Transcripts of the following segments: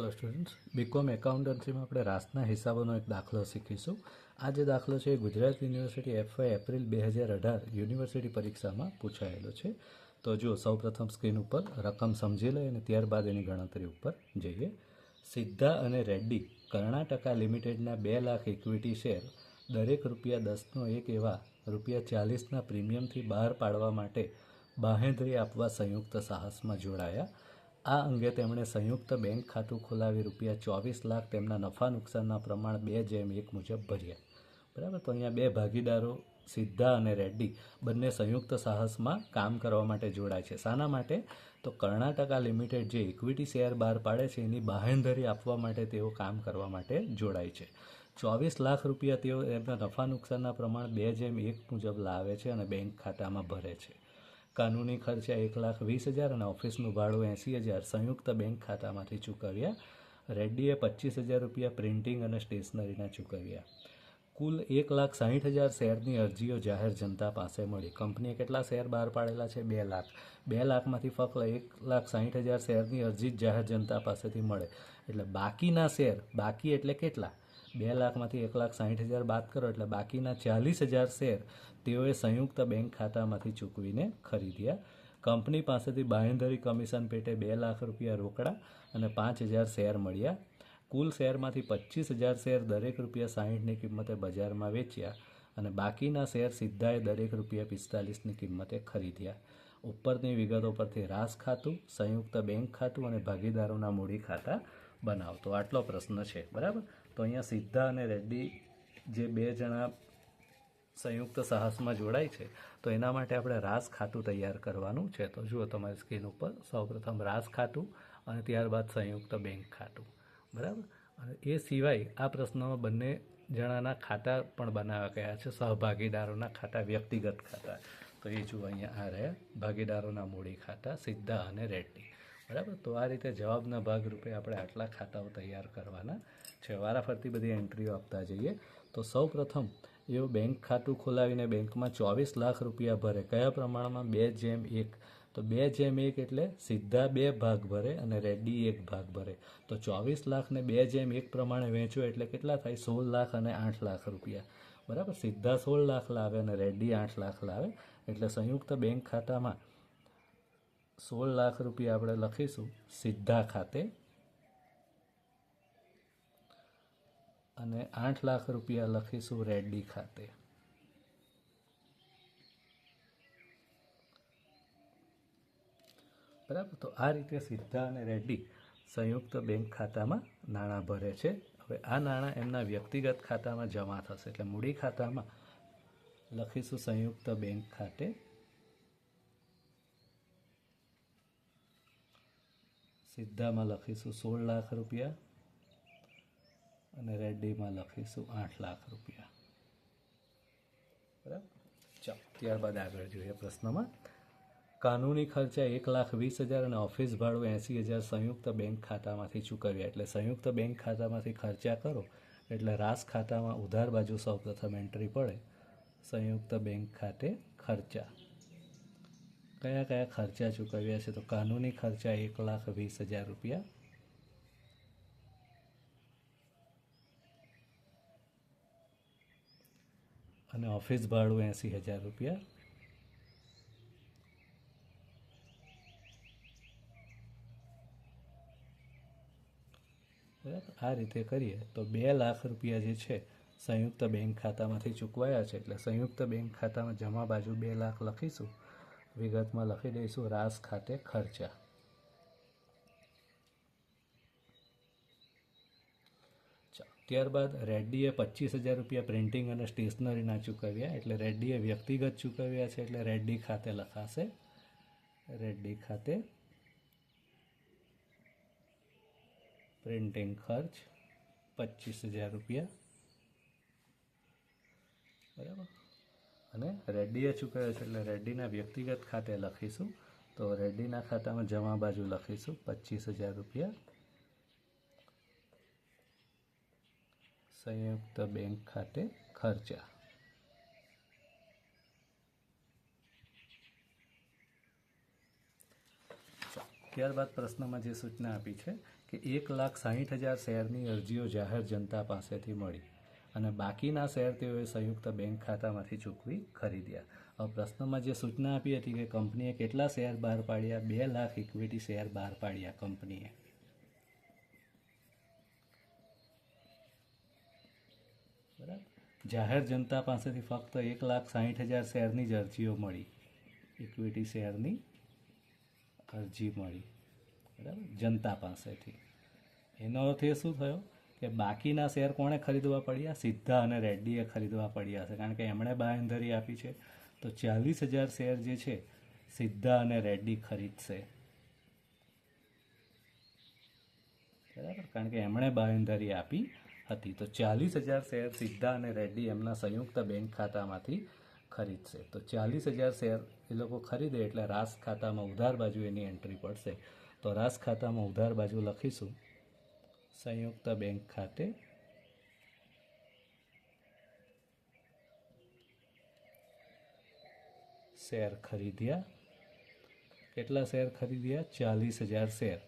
Hello students BCom એકાઉન્ટન્સીમાં આપણે રાસના હિસાબોનો એક દાખલો શીખીશું. આ જે દાખલો છે એ ગુજરાત યુનિવર્સિટી એફવાય એપ્રિલ બે હજાર અઢાર યુનિવર્સિટી પરીક્ષામાં પૂછાયેલો છે. તો જો સૌપ્રથમ સ્ક્રીન ઉપર રકમ સમજી લઈએ અને ત્યારબાદ એની ગણતરી ઉપર જઈએ. સિદ્ધા અને રેડ્ડી કર્ણાટકા લિમિટેડના બે લાખ ઇક્વિટી શેર દરેક રૂપિયા દસનો એક એવા રૂપિયા ચાલીસના પ્રીમિયમથી બહાર પાડવા માટે બાહેંધરી આપવા સંયુક્ત સાહસમાં જોડાયા. આ અંગે તેમણે સંયુક્ત બેંક ખાતું ખોલાવી રૂપિયા ચોવીસ લાખ તેમના નફા નુકસાનના પ્રમાણ બે જેમ એક મુજબ ભર્યા. બરાબર? તો અહીંયા બે ભાગીદારો, સિદ્ધા અને રેડ્ડી, બંને સંયુક્ત સાહસમાં કામ કરવા માટે જોડાય છે. શાના માટે? તો કર્ણાટકા લિમિટેડ જે ઇક્વિટી શેર બહાર પાડે છે, એની બાહેંધરી આપવા માટે તેઓ કામ કરવા માટે જોડાય છે. ચોવીસ લાખ રૂપિયા તેઓ એમના નફા નુકસાનના પ્રમાણ બે જેમ એક મુજબ લાવે છે અને બેંક ખાતામાં ભરે છે. કાનૂની ખર્ચા એક લાખ વીસ હજાર અને ઓફિસનું ભાડું એંસી હજાર સંયુક્ત બેંક ખાતામાંથી ચૂકવ્યા. રેડ્ડીએ પચીસ હજાર રૂપિયા પ્રિન્ટિંગ અને સ્ટેશનરીના ચૂકવ્યા. કુલ એક લાખ સાહીઠ હજાર શેરની અરજીઓ જાહેર જનતા પાસે મળી. કંપનીએ કેટલા શેર બહાર પાડેલા છે? બે લાખ. બે લાખમાંથી ફક્ત એક લાખ સાહીઠ હજાર શેરની અરજી જ જાહેર જનતા પાસેથી મળે. એટલે બાકીના શેર, બાકી એટલે કેટલા? બે લાખમાંથી એક લાખ સાહીઠ હજાર બાદ કરો એટલે બાકીના ચાલીસ હજાર શેર તેઓએ સંયુક્ત બેંક ખાતામાંથી ચૂકવીને ખરીદ્યા. કંપની પાસેથી બાંહેધરી કમિશન પેટે બે લાખ રૂપિયા રોકડા અને પાંચ હજાર શેર મળ્યા. કુલ શેરમાંથી પચીસ હજાર શેર દરેક રૂપિયા સાહીઠની કિંમતે બજારમાં વેચ્યા અને બાકીના શેર સીધાએ દરેક રૂપિયા પિસ્તાલીસની કિંમતે ખરીદ્યા. ઉપરની વિગતો પરથી રાસ ખાતું, સંયુક્ત બેંક ખાતું અને ભાગીદારોના મૂડી ખાતા બનાવતો. આટલો પ્રશ્ન છે, બરાબર? તો અહીંયા સિદ્ધા અને રેડ્ડી જે બે જણા સંયુક્ત સાહસમાં જોડાય છે, તો એના માટે આપણે રાસ ખાતું તૈયાર કરવાનું છે. તો જુઓ તમારી સ્ક્રીન ઉપર, સૌપ્રથમ રાસ ખાતું અને ત્યારબાદ સંયુક્ત બેંક ખાતું, બરાબર? અને એ સિવાય આ પ્રશ્નમાં બંને જણાના ખાતા પણ બનાવ્યા ગયા છે, સહભાગીદારોના ખાતા, વ્યક્તિગત ખાતા. તો એ જુઓ અહીંયા આ રહ્યા, ભાગીદારોના મૂડી ખાતા સિદ્ધા અને રેડ્ડી બરાબર? તો આ રીતે જવાબના ભાગરૂપે આપણે આટલા ખાતાઓ તૈયાર કરવાના છે. વારાફરતી બધી એન્ટ્રીઓ આપતા જઈએ. તો સૌ પ્રથમ એઓ બેંક ખાતું ખોલાવીને બેંકમાં ચોવીસ લાખ રૂપિયા ભરે. કયા પ્રમાણમાં? બે જેમ એક. તો બે જેમ એક એટલે સીધા બે ભાગ ભરે અને રેડ્ડી એક ભાગ ભરે. તો ચોવીસ લાખને બે જેમ એક પ્રમાણે વેચો એટલે કેટલા થાય? સોળ લાખ અને આઠ લાખ રૂપિયા. બરાબર? સીધા સોળ લાખ લાવે અને રેડ્ડી આઠ લાખ લાવે. એટલે સંયુક્ત બેંક ખાતામાં સોળ લાખ રૂપિયા આપણે લખીશું સીધા ખાતે. અને આઠ લાખ રૂપિયા લખીશું રેડ્ડી ખાતે. બરાબર? તો આ રીતે સિદ્ધા અને રેડ્ડી સંયુક્ત બેંક ખાતામાં નાણાં ભરે છે. હવે આ નાણાં એમના વ્યક્તિગત ખાતામાં જમા થશે. એટલે મૂડી ખાતામાં લખીશું સંયુક્ત બેંક ખાતે સિદ્ધામાં લખીશું સોળ લાખ રૂપિયા અને રેડ્ડીમાં લખીશું આઠ લાખ રૂપિયા. બરાબર? ચાલો, ત્યારબાદ આગળ જોઈએ પ્રશ્નમાં. કાનૂની ખર્ચા એક લાખ વીસ હજાર અને ઓફિસ ભાડું એંસી હજાર સંયુક્ત બેંક ખાતામાંથી ચૂકવ્યા એટલે સંયુક્ત બેંક ખાતામાંથી ખર્ચા કરો, એટલે રાસ ખાતામાં ઉધાર બાજુ સૌપ્રથમ એન્ટ્રી પડે, સંયુક્ત બેંક ખાતે ખર્ચા. કયા કયા ખર્ચા ચૂકવ્યા છે? તો કાનૂની ખર્ચા એક લાખ વીસ હજાર રૂપિયા. અને ઓફિસ ભાડું એંસી હજાર રૂપિયા. બરાબર? આ રીતે કરીએ તો બે લાખ રૂપિયા જે છે, સંયુક્ત બેંક ખાતામાંથી ચૂકવાયા છે. એટલે સંયુક્ત બેંક ખાતામાં જમા બાજુ બે લાખ લખીશું. વિગતમાં લખી દઈશું, રાસ ખાતે ખર્ચા. ત્યારબાદ રેડ્ડીએ પચીસ હજાર રૂપિયા પ્રિન્ટિંગ અને સ્ટેશનરીના ચૂકવ્યા, એટલે રેડ્ડીએ વ્યક્તિગત ચૂકવ્યા છે, એટલે રેડ્ડી ખાતે લખાશે. રેડ્ડી ખાતે પ્રિન્ટિંગ ખર્ચ પચીસ હજાર રૂપિયા. બરાબર? અને રેડ્ડીએ ચૂકવ્યો છે? એટલે રેડ્ડીના વ્યક્તિગત ખાતે લખીશું. તો રેડ્ડીના ખાતામાં જમા બાજુ લખીશું. પચીસ હજાર રૂપિયા. સંયુક્ત બેંક ખાતે ખર્ચા. ત્યારબાદ પ્રશ્નમાં જે સૂચના આપી છે કે એક લાખ સાહીઠ હજાર શેરની અરજીઓ જાહેર જનતા પાસેથી મળી. અને બાકીના શેર તેઓએ સંયુક્ત બેંક ખાતામાંથી ચૂકવી ખરીદ્યા. હવે પ્રશ્નમાં જે સૂચના આપી હતી કે કંપનીએ કેટલા શેર બહાર પાડ્યા, બે લાખ ઇક્વિટી શેર બહાર પાડ્યા કંપનીએ. બરાબર? જાહેર જનતા પાસેથી ફક્ત એક લાખ સાહીઠ હજાર શેરની જ અરજીઓ મળી. ઇક્વિટી શેરની અરજી મળી. બરાબર? જનતા પાસેથી. એનો અર્થ એ શું થયો? કે બાકીના શેર કોણે ખરીદવા પડ્યા? સિદ્ધા અને રેડ્ડીએ ખરીદવા પડ્યા છે. કારણ કે એમણે બાંયધરી આપી છે. તો ચાલીસ હજાર શેર જે છે, સિદ્ધા અને રેડ્ડી ખરીદશે. બરાબર? કારણ કે એમણે બાંયધરી આપી હતી. તો ચાલીસ હજાર શેર સિદ્ધા અને રેડ્ડી એમના સંયુક્ત બેંક ખાતામાંથી ખરીદશે. તો ચાલીસ હજાર શેર એ લોકો ખરીદે એટલે રાસ ખાતામાં ઉધાર બાજુ એની એન્ટ્રી પડશે. તો રાસ ખાતામાં ઉધાર બાજુ લખીશું. સંયુક્ત બેંક ખાતે શેર ખરીદ્યા. કેટલા શેર ખરીદ્યા? ચાલીસ હજાર શેર.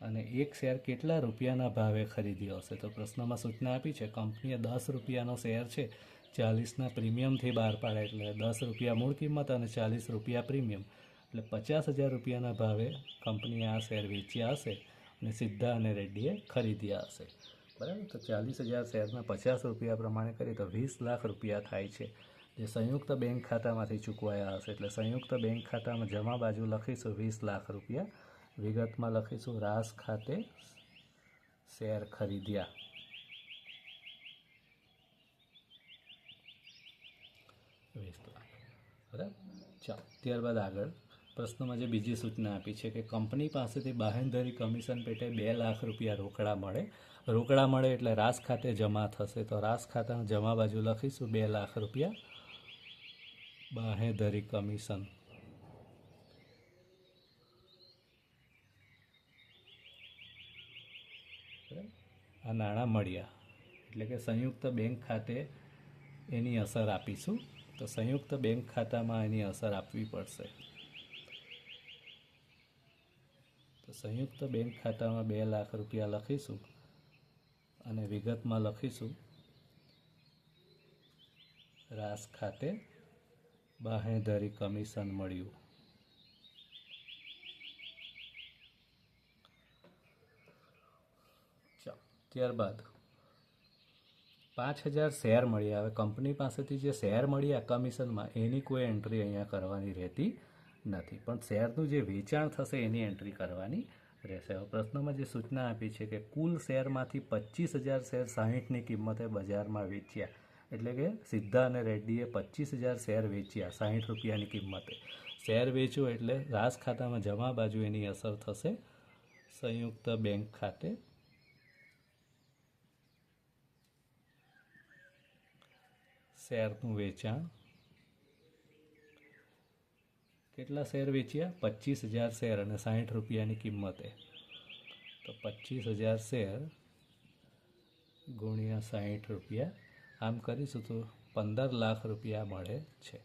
અને એક શેર કેટલા રૂપિયાના ભાવે ખરીદ્યો હશે? તો પ્રશ્નમાં સૂચના આપી છે, કંપનીએ દસ રૂપિયાનો શેર છે, ચાલીસના પ્રીમિયમથી બહાર પાડે એટલે દસ રૂપિયા મૂળ કિંમત અને ચાલીસ રૂપિયા પ્રીમિયમ. એટલે પચાસ હજાર રૂપિયાના ભાવે કંપનીએ આ શેર વેચ્યા હશે. અને સિદ્ધા અને રેડ્ડીએ ખરીદ્યા હશે. બરાબર? તો ચાલીસ હજાર શેરના પચાસ રૂપિયા પ્રમાણે કરીએ તો વીસ લાખ રૂપિયા થાય છે. જે સંયુક્ત બેંક ખાતામાંથી ચૂકવાયા હશે. એટલે સંયુક્ત બેંક ખાતામાં જમા બાજુ લખીશું વીસ લાખ રૂપિયા. વિગતમાં લખીશું રાસ ખાતે શેર ખરીદ્યા. વીસ લાખ. બરાબર? ચાલો, ત્યારબાદ આગળ. પ્રશ્નમાં જે બીજી સૂચના આપી છે કે કંપની પાસેથી બાહેંધરી કમિશન પેટે બે લાખ રૂપિયા રોકડા મળે. રોકડા મળે એટલે રાસ ખાતે જમા થશે. તો રાસ ખાતા જમા બાજુ લખીશું, બે લાખ રૂપિયા બાહેંધરી કમિશન? આ નાણાં મળ્યા. એટલે કે સંયુક્ત બેંક ખાતે એની અસર આપીશું. તો સંયુક્ત બેંક ખાતામાં એની અસર આપવી પડશે. તો સંયુક્ત બેંક ખાતામાં બે લાખ રૂપિયા લખીશું અને વિગતમાં લખીશું. રાસ ખાતે બાહેધરી કમિશન મળ્યું. ત્યારબાદ પાંચ હજાર શેર મળ્યા. હવે કંપની પાસેથી જે શેર મળ્યા કમિશનમાં, એની કોઈ એન્ટ્રી અહીંયા કરવાની રહેતી નથી. પણ શેરનું જે વેચાણ થશે એની એન્ટ્રી કરવાની રહેશે. હવે પ્રશ્નમાં જે સૂચના આપી છે કે કુલ શેરમાંથી પચીસ હજાર શેર સાહીઠની કિંમતે બજારમાં વેચ્યા. એટલે કે સિદ્ધા અને રેડ્ડીએ પચીસ હજાર શેર વેચ્યા સાહીઠ રૂપિયાની કિંમતે. શેર વેચો એટલે રાસ ખાતામાં જમા બાજુ એની અસર થશે. સંયુક્ત બેંક ખાતે શેરનું વેચાણ કેટલા શેર વેચ્યા? પચીસ હજાર શેર અને સાહીઠ રૂપિયાની કિંમતે. તો પચીસ હજાર શેર ગુણ્યા સાહીઠ રૂપિયા. આમ કરીશું તો પંદર લાખ રૂપિયા મળે છે.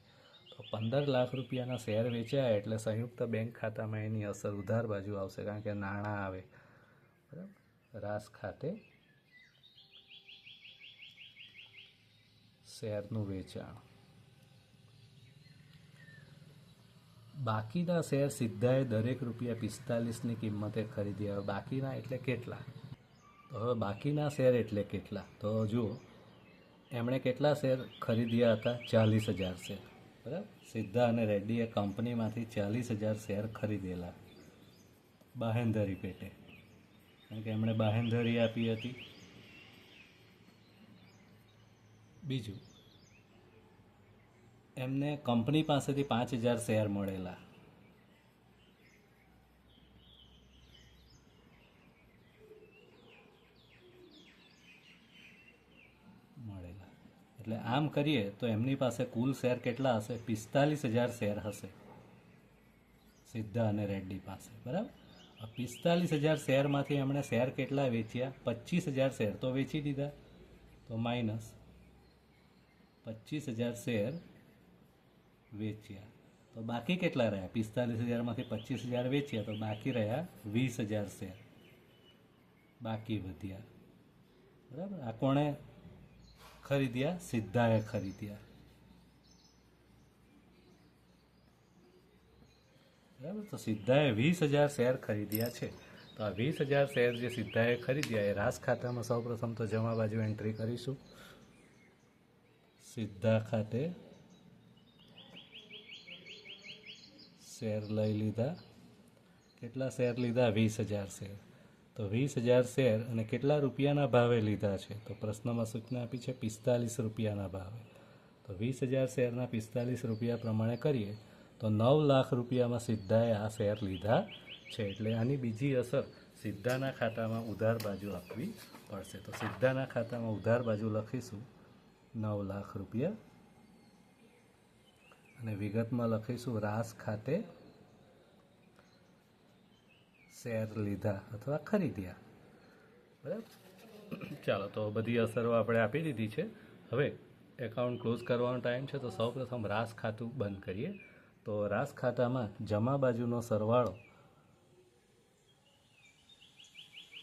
તો પંદર લાખ રૂપિયાના શેર વેચ્યા એટલે સંયુક્ત બેંક ખાતામાં એની અસર ઉધાર બાજુ આવશે કારણ કે નાણાં આવે. બરાબર? રાસ ખાતે શેરનું વેચાણ. બાકીના શેર સિદ્ધાએ દરેક રૂપિયા પિસ્તાલીસની કિંમતે ખરીદ્યા બાકીના એટલે કેટલા? તો હવે બાકીના શેર એટલે કેટલા? તો જુઓ, એમણે કેટલા શેર ખરીદ્યા હતા? ચાલીસ હજાર શેર. બરાબર? સિદ્ધા અને રેડ્ડીએ કંપનીમાંથી ચાલીસ હજાર શેર ખરીદેલા. બાહેંધરી પેટે. કારણ કે એમણે બાહેંધરી આપી હતી. બીજું એમને કંપની પાસેથી પાંચ હજાર શેર મળેલા. મળેલા. એટલે આમ કરીએ તો એમની પાસે કુલ શેર કેટલા હશે? પિસ્તાલીસ હજાર શેર હશે. સિદ્ધા અને રેડ્ડી પાસે. બરાબર? પિસ્તાલીસ હજાર શેરમાંથી એમણે શેર કેટલા વેચ્યા? પચીસ હજાર શેર તો વેચી દીધા. તો માઇનસ પચીસ હજાર શેર વેચ્યા. તો બાકી કેટલા રહ્યા? પિસ્તાલીસ હજારમાંથી પચીસ હજાર વેચ્યા, તો બાકી રહ્યા વીસ હજાર શેર. બાકી વધ્યા. બરાબર? આ કોણે ખરીદ્યા? સિદ્ધાએ ખરીદ્યા. બરાબર? તો સિદ્ધાએ વીસ હજાર શેર ખરીદ્યા છે. તો આ વીસ હજાર શેર જે સિદ્ધાએ ખરીદ્યા, એ રાસ ખાતામાં સૌપ્રથમ તો જમા બાજુ એન્ટ્રી કરીશું. સિદ્ધા ખાતે શેર લઈ લીધા. કેટલા શેર લીધા? વીસ હજાર શેર. તો વીસ હજાર શેર અને કેટલા રૂપિયાના ભાવે લીધા છે? તો પ્રશ્નમાં સૂચના આપી છે પિસ્તાલીસ રૂપિયાના ભાવે. તો વીસ હજાર શેરના પિસ્તાલીસ રૂપિયા પ્રમાણે કરીએ, તો નવ લાખ રૂપિયામાં સિદ્ધાએ આ શેર લીધા છે. એટલે આની બીજી અસર સિદ્ધાના ખાતામાં ઉધાર બાજુ આપવી પડશે. તો સિદ્ધાના ખાતામાં ઉધાર બાજુ લખીશું, નવ લાખ રૂપિયા અને વિગતમાં લખીશું, રાસ ખાતે શેર લીધા અથવા ખરીદ્યા. બરાબર? ચાલો, તો બધી અસરો આપણે આપી દીધી છે. હવે એકાઉન્ટ ક્લોઝ કરવાનો ટાઈમ છે, તો સૌપ્રથમ રાસ ખાતું બંધ કરીએ. તો રાસ ખાતામાં જમા બાજુનો સરવાળો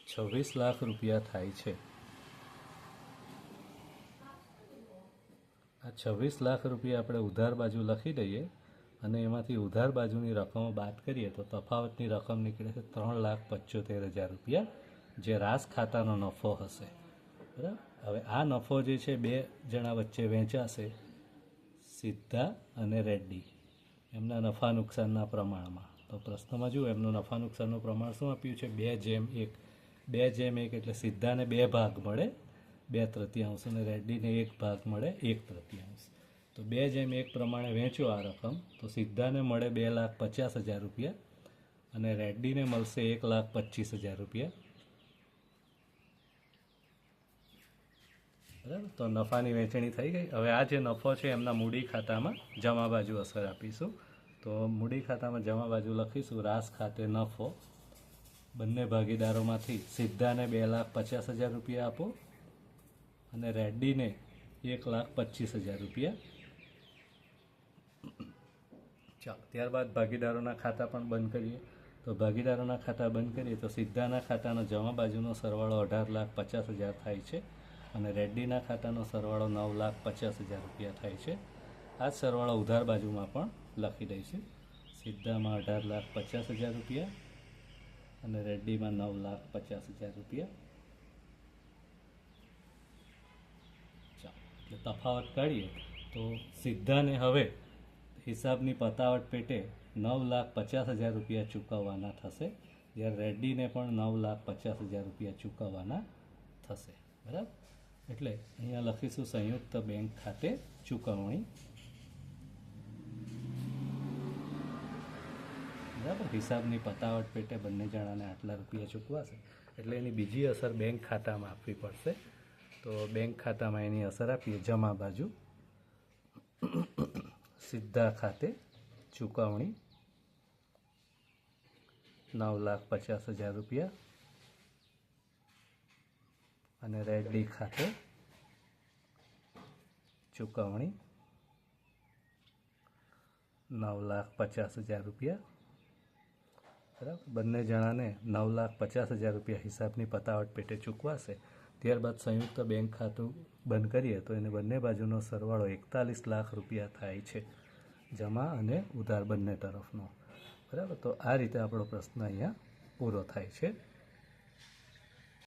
છવ્વીસ લાખ રૂપિયા થાય છે. છવ્વીસ લાખ રૂપિયા આપણે ઉધાર બાજુ લખી દઈએ અને એમાંથી ઉધાર બાજુની રકમો બાદ કરીએ તો તફાવતની રકમ નીકળે છે ત્રણ લાખ પંચોતેર હજાર રૂપિયા, જે રાસ ખાતાનો નફો હશે. બરાબર? હવે આ નફો જે છે બે જણા વચ્ચે વહેંચાશે સિદ્ધા અને રેડ્ડી. એમના નફા નુકસાનના પ્રમાણમાં. તો પ્રશ્નમાં જુઓ, એમનું નફા નુકસાનનું પ્રમાણ શું આપ્યું છે? બે જેમ એક. બે જેમ એક એટલે સિદ્ધાને બે ભાગ મળે. બે તૃતીયાંશ અને રેડ્ડીને એક ભાગ મળે એક તૃતીયાંશ. તો બે જેમ એક પ્રમાણે વહેંચ્યો આ રકમ, તો સિદ્ધાને મળે બે લાખ પચાસ હજાર રૂપિયા અને રેડ્ડીને મળશે એક લાખ પચીસ હજાર રૂપિયા. બરાબર? તો નફાની વહેંચણી થઈ ગઈ. હવે આ જે નફો છે એમના મૂડી ખાતામાં જમા બાજુ અસર આપીશું. તો મૂડી ખાતામાં જમા બાજુ લખીશું, રાસ ખાતે નફો. બંને ભાગીદારોમાંથી સિદ્ધાને બે લાખ પચાસ હજાર રૂપિયા આપો. અને રેડ્ડીને એક લાખ પચીસ હજાર રૂપિયા. ચાલો, ત્યારબાદ ભાગીદારોના ખાતા પણ બંધ કરીએ. તો ભાગીદારોના ખાતા બંધ કરીએ તો સિદ્ધાના ખાતાનો જમા બાજુનો સરવાળો અઢાર લાખ પચાસ હજાર થાય છે અને રેડ્ડીના ખાતાનો સરવાળો નવ લાખ પચાસ હજાર રૂપિયા થાય છે. આ જ સરવાળો ઉધાર બાજુમાં પણ લખી દઈશું સિદ્ધામાં અઢાર લાખ પચાસ હજાર રૂપિયા અને રેડ્ડીમાં નવ લાખ પચાસ હજાર રૂપિયા ચાલો એટલે તફાવત કાઢીએ તો સિદ્ધાને હવે હિસાબની પતાવટ પેટે નવ લાખ પચાસ હજાર રૂપિયા ચૂકવવાના થશે, જ્યારે રેડ્ડીને પણ નવ લાખ પચાસ હજાર રૂપિયા ચૂકવવાના થશે. બરાબર? એટલે અહીંયા લખીશું સંયુક્ત બેંક ખાતે ચૂકવણી. બરાબર? હિસાબની પતાવટ પેટે બંને જણાને આટલા રૂપિયા ચૂકવાશે. એટલે એની બીજી અસર બેંક ખાતામાં આપવી પડશે. તો બેંક ખાતામાં એની અસર આપીએ જમા બાજુ. સીધા ખાતે ચૂકવણી. નવ લાખ પચાસ હજાર રૂપિયા. અને રેડડી ખાતે ચૂકવણી. નવ લાખ પચાસ હજાર રૂપિયા. બરાબર? બંને જણાને નવ લાખ પચાસ હજાર રૂપિયા હિસાબની પતાવટ પેટે ચૂકવાશે. ત્યારબાદ સંયુક્ત બેંક ખાતું બંધ કરીએ તો એને બંને બાજુનો સરવાળો એકતાલીસ લાખ રૂપિયા થાય છે. જમા અને ઉધાર બંને તરફનો. બરાબર? તો આ રીતે આપણો પ્રશ્ન અહીંયા પૂરો થાય છે.